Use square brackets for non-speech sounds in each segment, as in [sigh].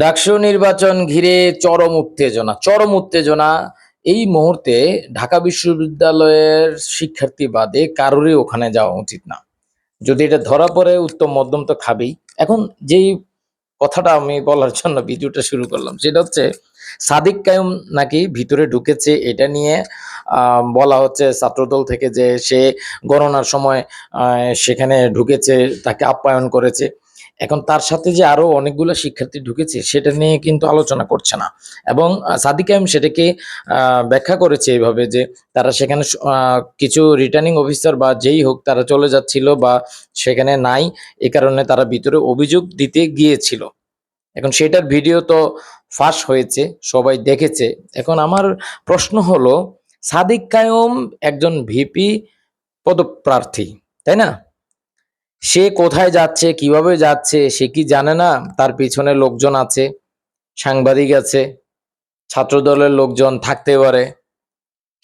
ডাকসু নির্বাচন ঘিরে চরম উত্তেজনা চরম উত্তেজনা। এই মুহূর্তে ঢাকা বিশ্ববিদ্যালয়ের শিক্ষার্থী বাদে কারোরই ওখানে যাওয়া উচিত না। যদি এটা ধরা পড়ে, উত্তম মধ্যম তো খাবেই। এখন যেই কথাটা আমি বলার জন্য ভিডিওটা শুরু করলাম, সেটা হচ্ছে সাদিক কায়ুম নাকি ভিতরে ঢুকেছে এটা নিয়ে বলা হচ্ছে ছাত্রদল থেকে যে সে গণনার সময় সেখানে ঢুকেছে, তাকে আপ্যায়ন করেছে। এখন তার সাথে যে আরও অনেকগুলো শিক্ষার্থী ঢুকেছে, সেটা নিয়ে কিন্তু আলোচনা করছে না। এবং সাদিক কায়ুম সেটাকে ব্যাখ্যা করেছে এইভাবে যে তারা সেখানে কিছু রিটার্নিং অফিসার বা যেই হোক তারা চলে যাচ্ছিল বা সেখানে নাই, এ কারণে তারা ভিতরে অভিযোগ দিতে গিয়েছিল। এখন সেটার ভিডিও তো ফাঁস হয়েছে, সবাই দেখেছে। এখন আমার প্রশ্ন হলো, সাদিক কায়ুম একজন ভিপি পদপ্রার্থী, তাই না? সে কোথায় যাচ্ছে, কীভাবে যাচ্ছে, সে কি জানে না? তার পিছনে লোকজন আছে, সাংবাদিক আছে, ছাত্রদলের লোকজন থাকতে পারে।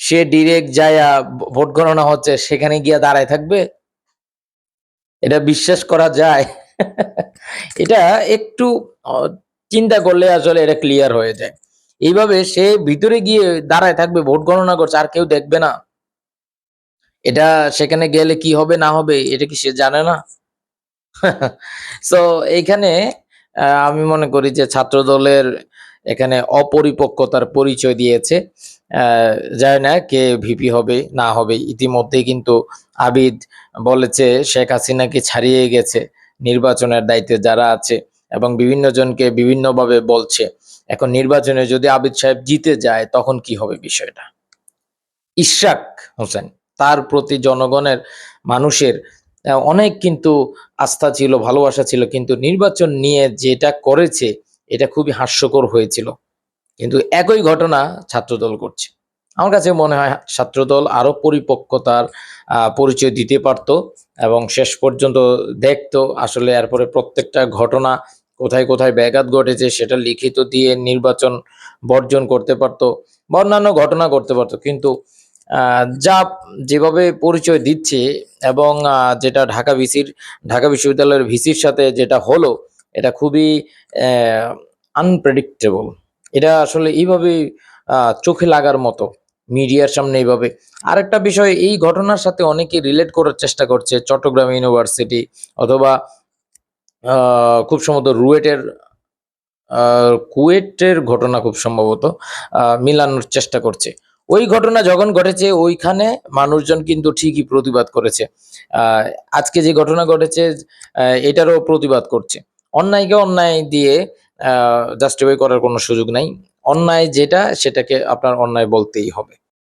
সে ডিরেক্ট যায়া ভোট গণনা হচ্ছে, সেখানে গিয়া দাঁড়ায় থাকবে? এটা বিশ্বাস করা যায়। [laughs] এটা একটু চিন্তা করলে আসলে এটা ক্লিয়ার হয়ে যায়। এইভাবে সে ভিতরে গিয়ে দাঁড়ায় থাকবে, ভোট গণনা করছে, আর কেউ দেখবে না। এটা সেখানে গেলে কি হবে, না হবে, এটা কি সে জানে না? [laughs] সো এইখানে আমি মনে করি যে ছাত্র দলের এখানে অপরিপক্কতার পরিচয় দিয়েছে। যায় না, কে ভিপি হবে, না হবে, ইতিমধ্যেই কিন্তু আবিদ বলেছে, শেখ হাসিনাকে ছাড়িয়ে গেছে নির্বাচনের দায়িত্বে যারা আছে এবং বিভিন্ন জনকে বিভিন্নভাবে বলছে। এখন নির্বাচনে যদি আবিদ সাহেব জিতে যায়, তখন কি হবে বিষয়টা? ইশাক হোসেন। তার প্রতি জনগণের, মানুষের অনেক কিন্তু আস্থা ছিল, ভালোবাসা ছিল, কিন্তু নির্বাচন নিয়ে যেটা করেছে, এটা খুবই হাস্যকর হয়েছিল। কিন্তু একই ঘটনা ছাত্রদল করছে। আমার কাছে মনে হয় ছাত্রদল আরও পরিপক্কতার পরিচয় দিতে পারতো এবং শেষ পর্যন্ত দেখতো আসলে এরপরে প্রত্যেকটা ঘটনা কোথায় কোথায় ব্যাঘাত ঘটেছে, সেটা লিখিত দিয়ে নির্বাচন বর্জন করতে পারতো বা অন্যান্য ঘটনা করতে পারতো। কিন্তু যা যেভাবে পরিচয় দিচ্ছে এবং যেটা ঢাকা ভিসির, ঢাকা বিশ্ববিদ্যালয়ের ভিসির সাথে যেটা হলো, এটা খুবই আনপ্রেডিক্টেবল এটা আসলে এইভাবে চোখে লাগার মতো মিডিয়ার সামনে এইভাবে। আরেকটা বিষয়, এই ঘটনার সাথে অনেকে রিলেট করার চেষ্টা করছে, চট্টগ্রাম ইউনিভার্সিটি অথবা খুব সম্ভবত রুয়েটের কুয়েটের ঘটনা খুব সম্ভবত মিলানোর চেষ্টা করছে। ওই ঘটনা যখন ঘটেছে, ওইখানে মানুষজন কিন্তু ঠিকই প্রতিবাদ করেছে। আজকে যে ঘটনা ঘটেছে এটারও প্রতিবাদ করছে। অন্যায়কে অন্যায় দিয়ে জাস্টিফাই করার কোনো সুযোগ নাই। অন্যায় যেটা, সেটাকে আপনার অন্যায় বলতেই হবে।